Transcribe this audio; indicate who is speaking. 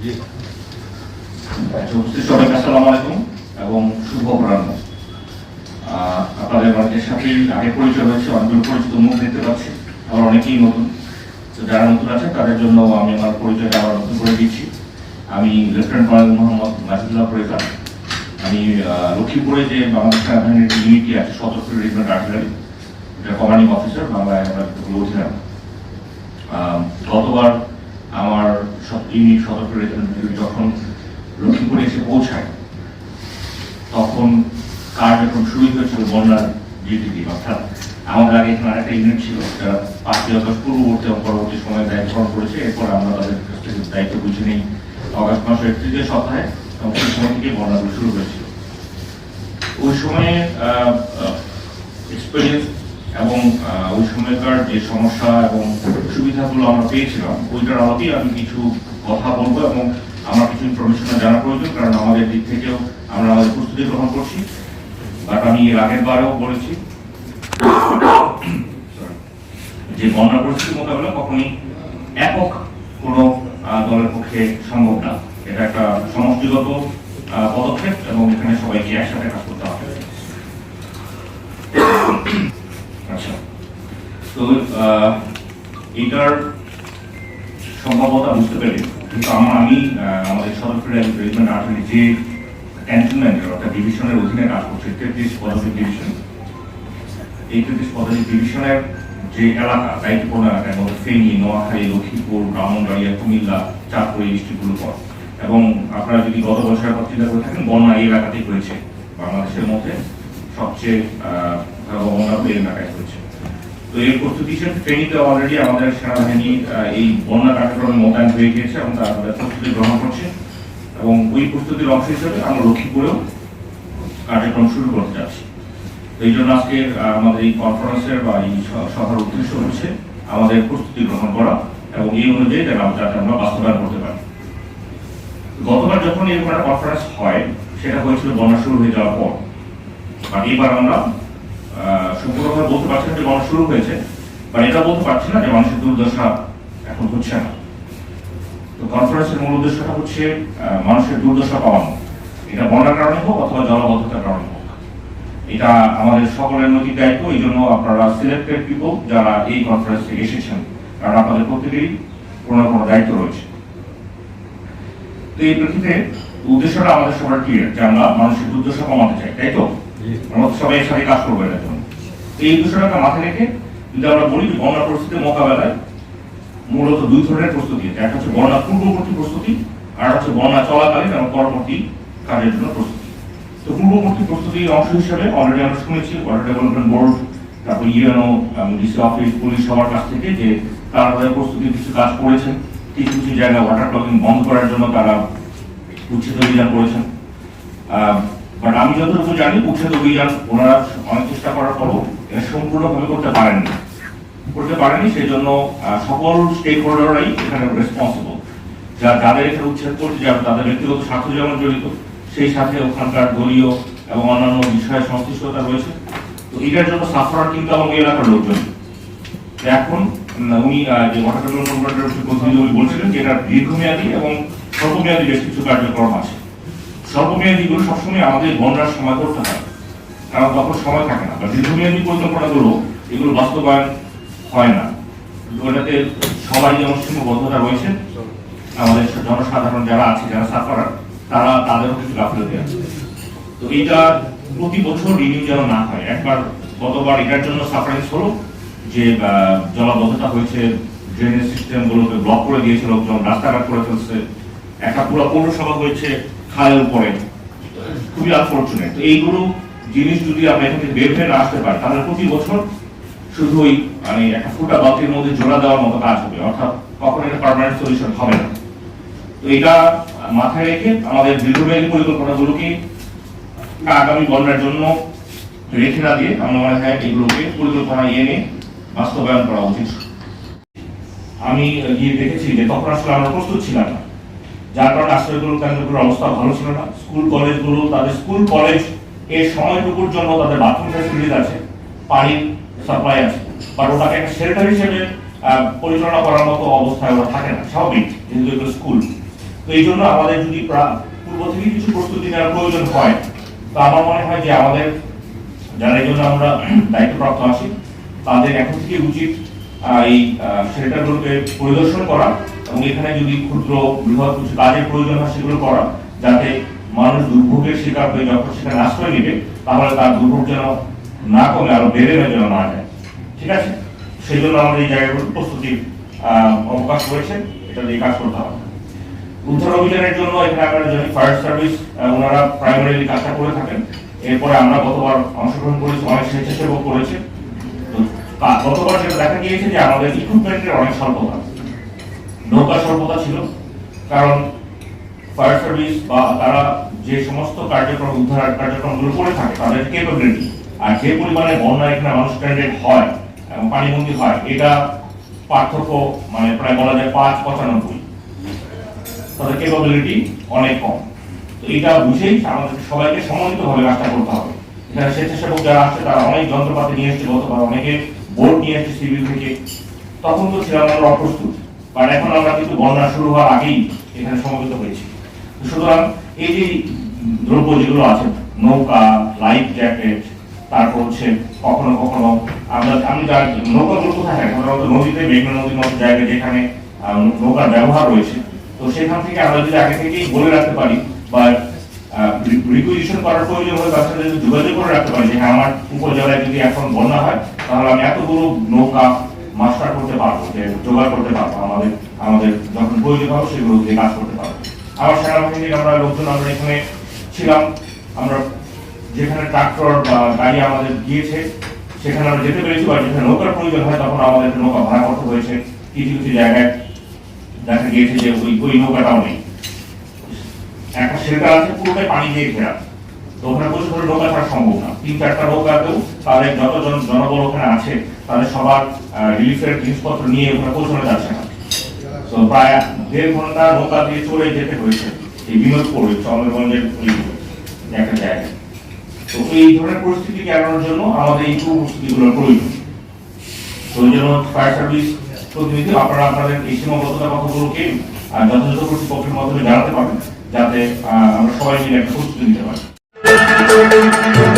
Speaker 1: আচ্ছা, সবাইকে আসসালামু আলাইকুম এবং শুভ অপরাহ্ন আপনাদের অনেকের সাথেই আগে পরিচয় হয়েছে অনেকগুলো পরিচিত মুখ দেখতে পাচ্ছি। আবার অনেকেই নতুন। তো যারা নতুন আছে তাদের জন্য আমি আমার পরিচয়টা আবার নতুন করে দিচ্ছি। আমি লেফটেন্যান্ট কর্নেল মোহাম্মদ মাজিদুল্লাহ পরিকা আমি লক্ষ্মীপুরে যে বাংলাদেশ সেনাবাহিনীর ইউনিটি আছে সতর্ক রেজিমেন্ট আর্টিলারি এটা কমান্ডিং অফিসার বাংলায় আমরা অধিনায়ক। গতবার আমার ইউনিট সতর্ক যখন লক্ষ্মীপুরে এসে পৌঁছায়, তখন কাজ যখন শুরু হয়েছিল বন্যার ডিউটি অর্থাৎ আমাদের আগে এখানে আরেকটা ইউনিট ছিল, যারা পাঁচই আগস্ট পূর্ববর্তী এবং পরবর্তী সময়ে দায়িত্ব পালন করেছে, এরপর আমরা তাদের কাছ থেকে দায়িত্ব বুঝে নিই। অগাস্ট মাসের তৃতীয় সপ্তাহে এবং সময় থেকে বন্যাগুলো শুরু হয়েছিল। ওই সময়ে এক্সপিরিয়েন্স এবং ওই সময়কার যে সমস্যা এবং সুবিধাগুলো আমরা পেয়েছিলাম, ওইটার আলোকেই আমি কিছু কথা বলব এবং আমার কিছু ইনফরমেশন জানা প্রয়োজন, কারণ আমাদের দিক থেকেও আমরা আমাদের প্রস্তুতি গ্রহণ করছি। বাট আমি এর আগের বারেও বলেছি, যে বন্যা পরিস্থিতি মোকাবেলা কখনই একক কোনো দলের পক্ষে সম্ভব না। এটা একটা সমষ্টিগত পদক্ষেপ এবং এখানে সবাইকে একসাথে কাজ করতে হবে আচ্ছা তো এটার সম্ভাবতা বুঝতে পেরে কিন্তু আমার, আমি আমাদের সদস্য রেজিমেন্ট আর্টিলারি যে অর্থাৎ ডিভিশনের অধীনে কাজ করছে, তেত্রিশ পদাতিক ডিভিশন এই তেত্রিশ পদাতিক ডিভিশনের যে এলাকা, দায়িত্বপূর্ণ এলাকার মধ্যে ফেনী, নোয়াখালী, লক্ষ্মীপুর, ব্রাহ্মণবাড়িয়া, কুমিল্লা, চাঁদপুর এই ডিস্ট্রিক্টগুলো পর। এবং আপনারা যদি গত বছরের কথা চিন্তা করে থাকেন, বন্যা এই এলাকাতেই হয়েছে। বাংলাদেশের মধ্যে সবচেয়ে ভয়াবহ বন্যা এই এলাকায় হয়েছে। তো এই প্রস্তুতি হিসেবে অলরেডি আমাদের সেনাবাহিনী এই বন্যা কার্যক্রমে মোতায়েন হয়ে গিয়েছে এবং তারা প্রস্তুতি গ্রহণ করছে। এবং ওই প্রস্তুতির অংশ হিসেবে আমরা লক্ষ্মীপুরেও কার্যক্রম শুরু করতে যাচ্ছি। এই জন্য আজকে আমাদের এই কনফারেন্সের বা এই সভার উদ্দেশ্য হচ্ছে আমাদের প্রস্তুতি গ্রহণ করা এবং এই অনুযায়ী যেন আমরা- যাতে আমরা বাস্তবায়ন করতে পারি। গতবার যখন এরকম একটা কনফারেন্স হয়, সেটা হয়েছিল বন্যা শুরু হয়ে যাওয়ার পর। বাট এবার আমরা সম্পূর্ণভাবে বলতে পারছি না যে বন্যা শুরু হয়েছে। বাট এটা বলতে পারছি না যে মানুষের দুর্দশা এখন হচ্ছে না। তো কনফারেন্সের মূল উদ্দেশ্যটা হচ্ছে মানুষের দুর্দশা পাওয়ানো এটা বন্যার কারণে হোক অথবা জলবদ্ধতার কারণে হোক। এটা আমাদের সকলের নৈতিক দায়িত্ব, এই জন্য আপনারা সিলেক্টেড পিপল যারা এই কনফারেন্স এসেছেন, কারণ আপনাদের প্রত্যেকেরই কোনো কোনো দায়িত্ব রয়েছে। তো এই প্রেক্ষিতে উদ্দেশ্যটা আমাদের সবার ক্লিয়ার যে আমরা মানুষের দুর্দশা কমাতে চাই, তাই তো? আমরা তো সবাই একসাথে কাজ করব এটার জন্য। এই উদ্দেশ্যটাকে মাথায় রেখে যদি আমরা বলি যে বন্যা পরিস্থিতি মোকাবেলায় মূলত দুই ধরনের প্রস্তুতি একটা হচ্ছে বন্যা পূর্ববর্তী প্রস্তুতি, আর হচ্ছে বন্যা চলাকালীন এবং পরবর্তী কাজের জন্য প্রস্তুতি। তো পূর্ববর্তী প্রস্তুতির অংশ হিসেবে অলরেডি আমরা শুনেছি ওয়াটার ডেভেলপমেন্ট বোর্ড তারপর ইউএনও ডিসি অফিস পুলিশ সবার কাছ থেকে যে তারা তাদের প্রস্তুতির কিছু কাজ করেছেন, কিছু কিছু জায়গায় ওয়াটার ব্লকিং বন্ধ করার জন্য তারা উচ্ছেদ অভিযান করেছেন। বাট আমি যতটুকু জানি, উচ্ছেদ অভিযান ওনারা অনেক চেষ্টা করার পরও সম্পূর্ণভাবে করতে পারেননি। করতে পারেনি সেই জন্য সকল স্টেক হোল্ডাররাই এখানে রেসপন্সিবল যা যাদের এখানে উচ্ছেদ করছে যাবে তাদের ব্যক্তিগত স্বার্থ যেমন জড়িত, সেই সাথে ওখানকার দলীয় এবং অন্যান্য বিষয়ে সংশ্লিষ্টতা রয়েছে। তো এটার জন্য সাফার কিন্তু আমার এলাকার লোকজন। এখন উনি যে উনি বলছিলেন যে এটা দীর্ঘমেয়াদী এবং স্বল্পমেয়াদী বেশ কিছু কার্যক্রম আছে। স্বল্পমেয়াদীগুলো সবসময় আমাদের বন্যার সময় করতে হয় কারণ তখন সময় থাকে না। বা দীর্ঘমেয়াদী পরিকল্পনাগুলো এগুলো বাস্তবায়ন হয় না। ওটাতে সবাই যেমন সীমাবদ্ধতা রয়েছে, আমাদের জনসাধারণ যারা আছে, যারা সাফারার তারা তাদেরও কিছু গাফিলতি আছে তো এইটা প্রতি বছর রিনিউ যেন না হয়। একবার গতবার এটার জন্য সাফারেন্স হলো যে জলাবদ্ধতা হয়েছে ড্রেনেজ সিস্টেম গুলোকে ব্লক করে দিয়েছে লোকজন, রাস্তাঘাট করে ফেলছে, একটা পুরো পৌরসভা হয়েছে খালের উপরে খুবই আনফর্চুনেট তো এইগুলো জিনিস যদি আমরা এখান থেকে বের হয়ে না আসতে পারি, তাহলে প্রতি বছর শুধু ওই মানে একটা ফুটা বালতির মধ্যে জোড়া দেওয়ার মতো কাজ হবে। অর্থাৎ কখনো এটা পার্মানেন্ট সলিউশন হবে না। তো এটা মাথায় রেখে আমাদের দীর্ঘমেয়াদী পরিকল্পনাগুলোকে আগামী বন্যার জন্য রেখে না দিয়ে আমরা মনে হয় এগুলোকে পরিকল্পনা এনে বাস্তবায়ন করা উচিত। আমি গিয়ে দেখেছি যে তখন আসলে আমরা প্রস্তুত ছিলাম না। যার কারণে আশ্রয়গুলো কেন্দ্রগুলোর অবস্থা ভালো ছিল না। স্কুল, কলেজগুলো, তাদের স্কুল, কলেজ সময়টুকুর জন্য তাদের বাথরুম ফ্যাসিলিটিস আছে পানির সাপ্লাই আছে। বাট ওটাকে একটা শেল্টার হিসেবে পরিচালনা করার মতো অবস্থায় ওরা থাকে না। যেহেতু এগুলো স্কুল। তো এই জন্য আমাদের যদি প্রা- পূর্ব থেকে কিছু প্রস্তুতি নেওয়ার প্রয়োজন হয়, তো আমার মনে হয় যে আমাদের, যারা এই জন্য আমরা দায়িত্বপ্রাপ্ত আছি, তাদের এখন থেকে উচিত এই শেল্টারগুলোকে পরিদর্শন করা। এবং এখানে যদি ক্ষুদ্র বৃহৎ কিছু কাজের প্রয়োজন হয় সেগুলো করা, যাতে মানুষ দুর্ভোগের শিকার হয়ে যখন সেখানে আশ্রয় নেবে, তাহলে তার দুর্ভোগ যেন না কমে, আরও বেড়ে যেন না যায়। ঠিক আছে? সেই জন্য আমাদের এই জায়গাগুলো প্রস্তুতির অবকাশ রয়েছে। এটা দিয়ে কাজ করতে হবে। উদ্ধার অভিযানের জন্য এখানে আমরা জানি ফায়ার সার্ভিস ওনারা প্রাইমারিলি কাজটা করে থাকেন। এরপরে আমরা গতবার অংশগ্রহণ করেছি, অনেক স্বেচ্ছাসেবক করেছে। গতবার যেটা দেখা গিয়েছে যে আমাদের ইকুইপমেন্টের অনেক স্বল্পতা। নৌকা সর্বদা ছিল। কারণ ফায়ার সার্ভিস বা তারা যে সমস্ত কার্যক্রম, উদ্ধার কার্যক্রমগুলো করে থাকে, তাদের কেপাবিলিটি আর যে পরিমাণে বন্যা এখানে মানুষ স্ট্যান্ডার্ড হয় এবং পানিবন্দী হয়, এটা পার্থক্য মানে প্রায় বলা যায় পাঁচ পঁচানব্বই। তাদের ক্যাপাবিলিটি অনেক কম। তো এটা বুঝেই আমাদের সবাইকে সমন্বিতভাবে কাজটা করতে হবে। এখানে স্বেচ্ছাসেবক যারা আসছে তারা অনেক যন্ত্রপাতি নিয়ে এসছে গতবার অনেকে বোর্ড নিয়ে এসছে সিভিল থেকে। তখন তো ছিলাম আমরা অপ্রস্তুত। বাট এখন আমরা কিন্তু বন্যা শুরু হওয়ার আগেই এখানে সমবেত হয়েছি। সুতরাং এই যে দ্রব্য যেগুলো আছে, নৌকা, লাইফ জ্যাকেট, তারপর হচ্ছে কখনো কখনো আমরা, আমি যার নৌকাগুলো কোথায় থাকে? সাধারণত নদীতে, মেঘনা নদীর মতো জায়গায় যেখানে নৌকার ব্যবহার রয়েছে, তো সেখান থেকে আমরা যদি আগে থেকেই বলে রাখতে পারি বা রিকুইজিশন করার প্রয়োজন হলে তার সাথে যোগাযোগ করে রাখতে পারি যে হ্যাঁ আমার উপজেলায় যদি এখন বন্যা হয়, তাহলে আমি এতগুলো নৌকা মাস্টার করতে পারব, যে জোগাড় করতে পারব, আমাদের আমাদের যখন প্রয়োজন হবে সেগুলো দিয়ে কাজ করতে পারব। আবার সেনাবাহিনীর আমরা লোকজন আমরা এখানে ছিলাম, আমরা যেখানে ট্রাক্টর বা গাড়ি আমাদের গিয়েছে, সেখানে আমরা যেতে পেরেছি, বা যেখানে নৌকার প্রয়োজন হয় তখন আমাদের নৌকা ভাড়া করতে হয়েছে। কিছু কিছু জায়গায় দেখা গিয়েছে যে ওই ওই নৌকাটাও নেই। একটা শেল্টার আছে, পুরোটাই পানি দিয়ে ঘেরা। তো ওখানে প্রচুর করে নৌকা ছাড়া সম্ভব না। তিন চারটা নৌকাতেও তাদের যতজন জনবল ওখানে আছে, তাদের সবার রিলিফের জিনিসপত্র নিয়ে ওখানে পৌঁছানো যাচ্ছে না। তো প্রায় দেড় ঘণ্টা নৌকা দিয়ে চলে যেতে হয়েছে এই চন্দ্রগঞ্জের একটা জায়গায়। তো এই ধরনের পরিস্থিতি এড়ানোর জন্য আমাদের এই প্রয়োজন। তো ওই জন্য ফায়ার সার্ভিস প্রতিনিধি, আপনারা আপনাদের এই সীমাবদ্ধতা কথাগুলোকে যথাযথ কর্তৃপক্ষের মাধ্যমে জানাতে পারেন যাতে আমরা সবাই মিলে একটা প্রস্তুতি নিতে পারি। Thank you.